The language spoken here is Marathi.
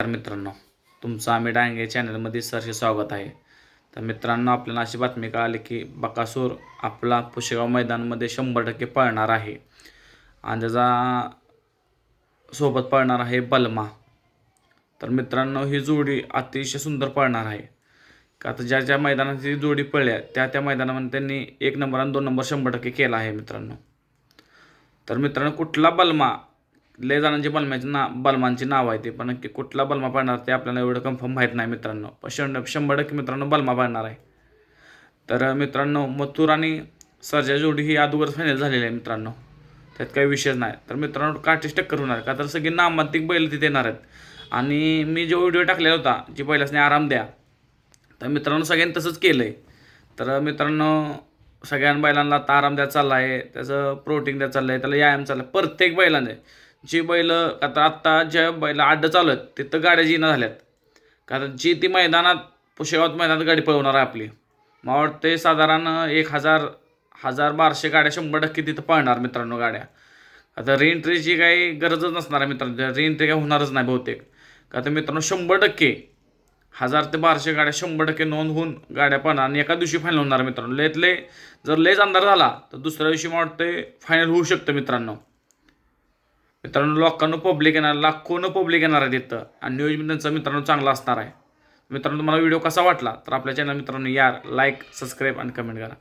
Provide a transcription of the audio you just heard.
तर मित्रांनो तुमचं आम्ही डांगे चॅनलमध्ये सरसे स्वागत आहे. तर मित्रांनो आपल्याला अशी बातमी कळाली की बकासूर आपला पुशेगाव मैदानमध्ये शंभर टक्के पळणार आहे. आणि त्याचा सोबत पळणार आहे बलमा. तर मित्रांनो ही जोडी अतिशय सुंदर पळणार आहे. का तर ज्या ज्या मैदानात ही जोडी पळल्या त्या त्या मैदानामध्ये त्यांनी एक नंबर आणि दोन नंबर शंभर टक्के केला आहे मित्रांनो. तर मित्रांनो कुठला बलमा लय जणांची बलम्याची ना बलमांची नाव आहे ते पण नक्की कुठला बलमा पाडणार ते आपल्याला एवढं कन्फर्म माहीत नाही मित्रांनो. पण शंभर शंभर टक्के मित्रांनो बलमा पाडणार आहे. तर मित्रांनो मथुर आणि सर्जा जोडी ही अगोदर फायनल झालेली आहे मित्रांनो. त्यात काही विषय नाही. तर मित्रांनो काठीच टक्कर होणार का? तर सगळी नामांतिक बैल तिथे येणार आहेत. आणि मी जो व्हिडिओ टाकलेला होता जी बैलासने आराम द्या. तर मित्रांनो सगळ्यांनी तसंच केलं आहे तर मित्रांनो सगळ्या बैलांना आता आराम द्या चालला आहे त्याचं प्रोटीन द्या चाललं आहे त्याला व्यायाम चालला आहे प्रत्येक बैलाने. जी बैल आता आत्ता ज्या बैल आड्डं चालू आहेत तिथं गाड्या जिना झाल्यात. कारण जी ती मैदानात पुशेगावात मैदानात गाडी पळवणार आहे आपली. मला वाटते साधारण एक हजार हजार बारशे गाड्या शंभर टक्के तिथं पळणार मित्रांनो गाड्या. आता रिएंट्रीची काही गरजच नसणार आहे मित्रांनो. रिएंट्री काही होणारच नाही बहुतेक. का तर मित्रांनो शंभर टक्के हजार ते बारशे गाड्या शंभर टक्के नोंद होऊन गाड्या पळणार आणि एका दिवशी फायनल होणार मित्रांनो. लेतले जर लेच अंधार झाला तर दुसऱ्या दिवशी मला वाटते फायनल होऊ शकतं मित्रांनो. मित्रांनो लोकांना पब्लिक येणार लाखोनं पब्लिक येणार आहे तिथं आणि न्यूज त्यांचा मित्रांनो चांगला असणार आहे. मित्रांनो तुम्हाला व्हिडिओ कसा वाटला? तर आपल्या चॅनल मित्रांनो यार लाईक सबस्क्राईब आणि कमेंट करा.